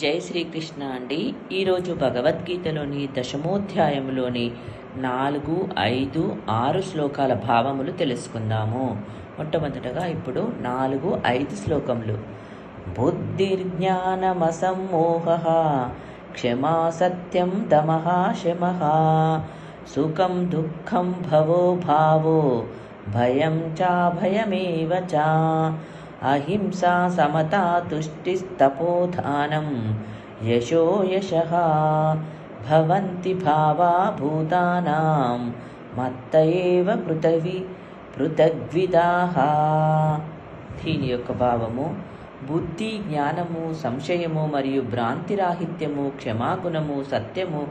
జై శ్రీకృష్ణ అండి. ఈరోజు భగవద్గీతలోని దశమోధ్యాయంలోని నాలుగు ఐదు ఆరు శ్లోకాల భావములు తెలుసుకుందాము. మొట్టమొదటగా ఇప్పుడు నాలుగు ఐదు శ్లోకములు. బుద్ధిర్జ్ఞానమసమ్మోహ క్షమా సత్యం దమః శమ సుఖం దుఃఖం భవో భావో భయం చాభయమేవ చ అహింసా సమతా తుష్టిస్తపోధానం యశో యశః భవంతి భావా భూతానాం మత్త ఏవ పృథవి పృథగ్విదాహ దీని యొక్క భావము బుద్ధి జ్ఞానము సంశయము మరియు భ్రాంతిరాహిత్యము క్షమాగుణము సత్యము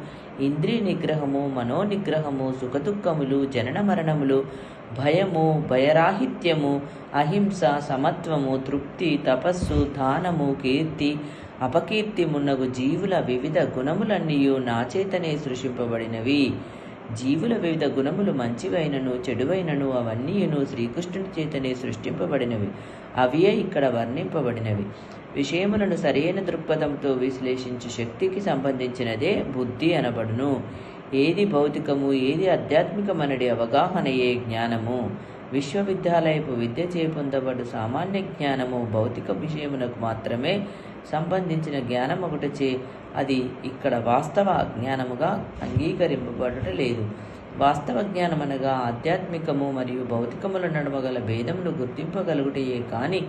ఇంద్రియ నిగ్రహము మనోనిగ్రహము సుఖదుఖములు జనన మరణములు భయము భయరాహిత్యము అహింస సమత్వము తృప్తి తపస్సు దానము కీర్తి అపకీర్తి మున్నగు జీవుల వివిధ గుణములన్నీ నాచేతనే సృష్టింపబడినవి. జీవుల వివిధ గుణములు మంచివైనను చెడువైనను అవన్నీయును శ్రీకృష్ణుని చేతనే సృష్టింపబడినవి. అవియే ఇక్కడ వర్ణింపబడినవి. విషయములను సరైన దృక్పథంతో విశ్లేషించు శక్తికి సంబంధించినదే బుద్ధి అనబడును. ఏది భౌతికము ఏది ఆధ్యాత్మికమనడి అవగాహనయే జ్ఞానము. విశ్వవిద్యాలయపు విద్య చేపొందబడు సామాన్య జ్ఞానము భౌతిక విషయమునకు మాత్రమే సంబంధించిన జ్ఞానం ఒకటిచే అది ఇక్కడ వాస్తవ జ్ఞానముగా అంగీకరింపబడట లేదు. వాస్తవ జ్ఞానం అనగా ఆధ్యాత్మికము మరియు భౌతికముల నడుమ గల భేదమును గుర్తింపగలుగుటయే కానీ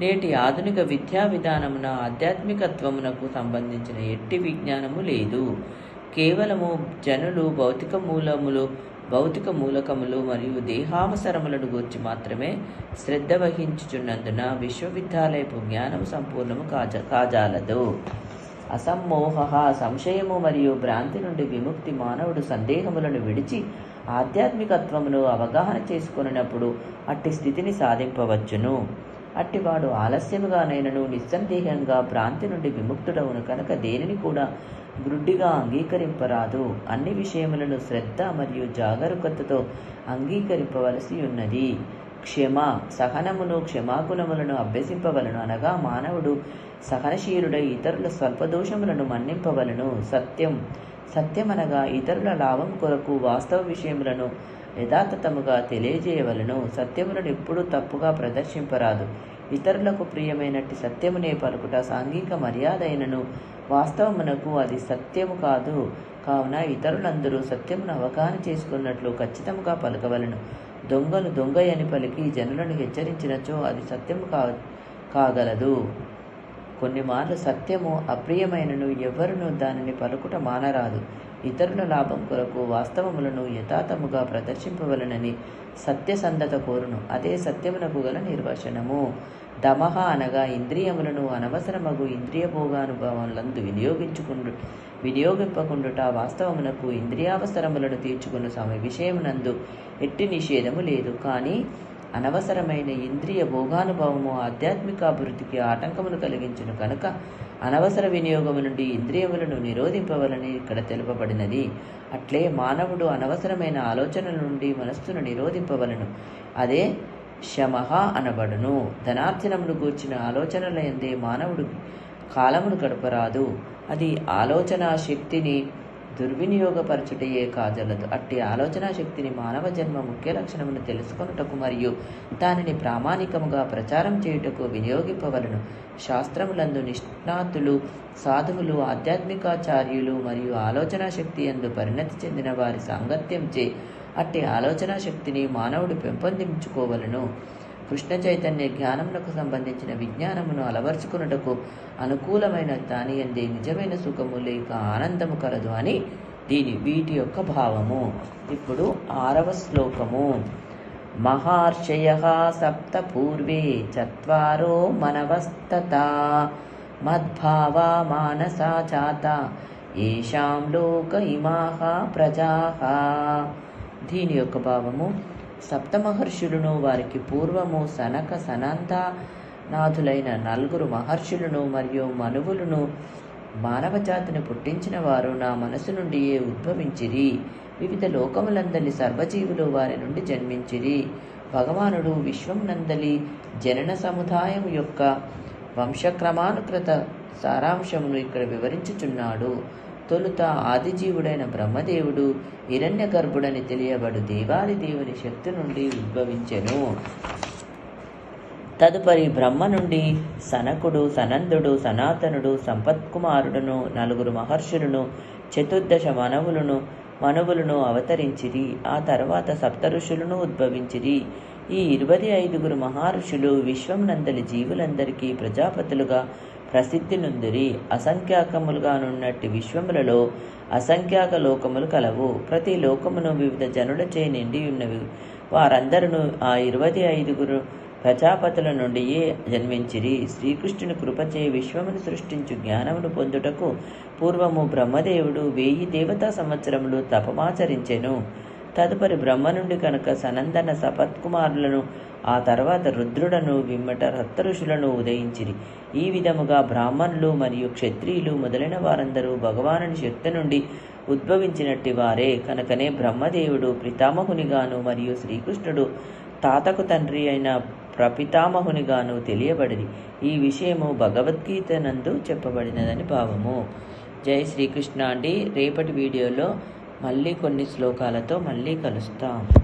నేటి ఆధునిక విద్యా విధానమున ఆధ్యాత్మికత్వమునకు సంబంధించిన ఎట్టి విజ్ఞానము లేదు. కేవలము జనులు భౌతిక మూలములు భౌతిక మూలకములు మరియు దేహావసరములను గూర్చి మాత్రమే శ్రద్ధ వహించుచున్నందున విశ్వవిద్యాలయపు జ్ఞానము సంపూర్ణము కాజ కాజాలదు. అసమ్మోహ సంశయము మరియు భ్రాంతి నుండి విముక్తి మానవుడు సందేహములను విడిచి ఆధ్యాత్మికత్వమును అవగాహన చేసుకున్నప్పుడు అట్టి స్థితిని సాధింపవచ్చును. అట్టివాడు ఆలస్యముగానైనను నిస్సందేహంగా భ్రాంతి నుండి విముక్తుడవును కనుక దేనిని కూడా గ్రుడ్డిగా అంగీకరింపరాదు. అన్ని విషయములను శ్రద్ధ మరియు జాగరూకతతో అంగీకరింపవలసి ఉన్నది. క్షమ సహనమును క్షమాగుణములను అభ్యసింపవలను అనగా మానవుడు సహనశీలుడై ఇతరుల స్వల్పదోషములను మన్నింపవలను. సత్యం సత్యమనగా ఇతరుల లాభం కొరకు వాస్తవ విషయములను యథాతథముగా తెలియజేయవలను. సత్యములను ఎప్పుడూ తప్పుగా ప్రదర్శింపరాదు. ఇతరులకు ప్రియమైనట్టి సత్యమునే పలుకుట సాంఘిక మర్యాద అయినను వాస్తవమునకు అది సత్యము కాదు. కావున ఇతరులందరూ సత్యమును అవగాహన చేసుకున్నట్లు ఖచ్చితంగా పలకవలను. దొంగలు దొంగయని పలికి జనులను హెచ్చరించినచో అది సత్యము కా కాగలదు. కొన్ని మార్లు సత్యము అప్రియమైనను ఎవరును దానిని పలుకుట మానరాదు. ఇతరుల లాభం కొరకు వాస్తవములను యథాతముగా ప్రదర్శింపవలనని సత్యసంధత కోరును. అదే సత్యమునకు గల నిర్వచనము. దమహ అనగా ఇంద్రియములను అనవసరమగు ఇంద్రియ భోగానుభవములందు వినియోగించుకుండు వినియోగింపకుండుట వాస్తవమునకు ఇంద్రియావసరములను తీర్చుకున్న సమయ విషయమునందు. ఎట్టి నిషేధము లేదు. కానీ అనవసరమైన ఇంద్రియ భోగానుభవము ఆధ్యాత్మిక అభివృద్ధికి ఆటంకమును కలిగించును కనుక అనవసర వినియోగము నుండి ఇంద్రియములను నిరోధింపవలని ఇక్కడ తెలుపబడినది. అట్లే మానవుడు అనవసరమైన ఆలోచనల నుండి మనస్సును నిరోధింపవలను. అదే శమహ అనబడును. ధనార్జనమును గూర్చిన ఆలోచనల ఎందే మానవుడు కాలమును గడపరాదు. అది ఆలోచన శక్తిని దుర్వినియోగపరచుటయే కాజలదు అట్టి ఆలోచన శక్తిని మానవ జన్మ ముఖ్య లక్షణమును తెలుసుకొనుటకు మరియు దానిని ప్రామాణికముగా ప్రచారం చేయుటకు వినియోగింపవలను. శాస్త్రములందు నిష్ణాతులు సాధువులు ఆధ్యాత్మికాచార్యులు మరియు ఆలోచన శక్తి ఎందు పరిణతి చెందిన వారి సాంగత్యంచే అట్టి ఆలోచన శక్తిని మానవుడు పెంపొందించుకోవలను. కృష్ణ చైతన్య జ్ఞానమునకు సంబంధించిన విజ్ఞానమును అలవర్చుకున్నటకు అనుకూలమైన దాని అందే నిజమైన సుఖము లేక ఆనందము కలదు అని దీని వీటి యొక్క భావము. ఇప్పుడు ఆరవ శ్లోకము. మహర్షయ సప్త పూర్వే చత్వారో మనవస్తత మద్భావా మానసా చాత ఏషాం లోక ఇమాహ ప్రజా దీని యొక్క భావము సప్తమహర్షులను వారికి పూర్వము సనక సనంత నాథులైన నలుగురు మహర్షులను మరియు మనువులను మానవ జాతిని పుట్టించిన వారు నా మనసు నుండియే ఉద్భవించిరి. వివిధ లోకములందలి సర్వజీవులు వారి నుండి జన్మించిరి. భగవానుడు విశ్వం నందలి జనన సముదాయం యొక్క వంశక్రమానుకృత సారాంశమును ఇక్కడ వివరించుచున్నాడు. తొలుత ఆదిజీవుడైన బ్రహ్మదేవుడు హిరణ్య గర్భుడని తెలియబడు దేవాది దేవుని శక్తి నుండి ఉద్భవించెను. తదుపరి బ్రహ్మ నుండి సనకుడు సనందుడు సనాతనుడు సంపత్కుమారుడును నలుగురు మహర్షులను చతుర్దశ మనవులను మనువులను అవతరించిరి. ఆ తర్వాత సప్త ఋషులను ఉద్భవించిరి. ఈ ఇరవై ఐదుగురు మహర్షులు విశ్వం నందలి జీవులందరికీ ప్రజాపతులుగా ప్రసిద్ధి నుందిరి అసంఖ్యాకములుగానున్నట్టి విశ్వములలో అసంఖ్యాక లోకములు కలవు. ప్రతి లోకమును వివిధ జనులచే నిండి ఉన్నవి వారందరూ ఆ ఇరవై ఐదుగురు ప్రజాపతుల నుండియే జన్మించిరి. శ్రీకృష్ణుని కృపచే విశ్వమును సృష్టించు జ్ఞానమును పొందుటకు పూర్వము బ్రహ్మదేవుడు వెయ్యి దేవతా సంవత్సరములు తపమాచరించెను. తదుపరి బ్రహ్మ నుండి కనుక సనందన సపత్కుమారులను ఆ తర్వాత రుద్రుడను విమ్మట రక్తఋషులను ఉదయించిరి. ఈ విధముగా బ్రాహ్మణులు మరియు క్షత్రియులు మొదలైన వారందరూ భగవానుని శక్తి నుండి ఉద్భవించినట్టి వారే. కనుకనే బ్రహ్మదేవుడు పితామహునిగాను మరియు శ్రీకృష్ణుడు తాతకు తండ్రి అయిన ప్రపితామహునిగాను తెలియబడింది ఈ విషయము భగవద్గీత నందు చెప్పబడినదని భావము. జై శ్రీకృష్ణ అండి. రేపటి వీడియోలో మళ్ళీ కొన్ని శ్లోకాలతో మళ్ళీ కలుస్తాం.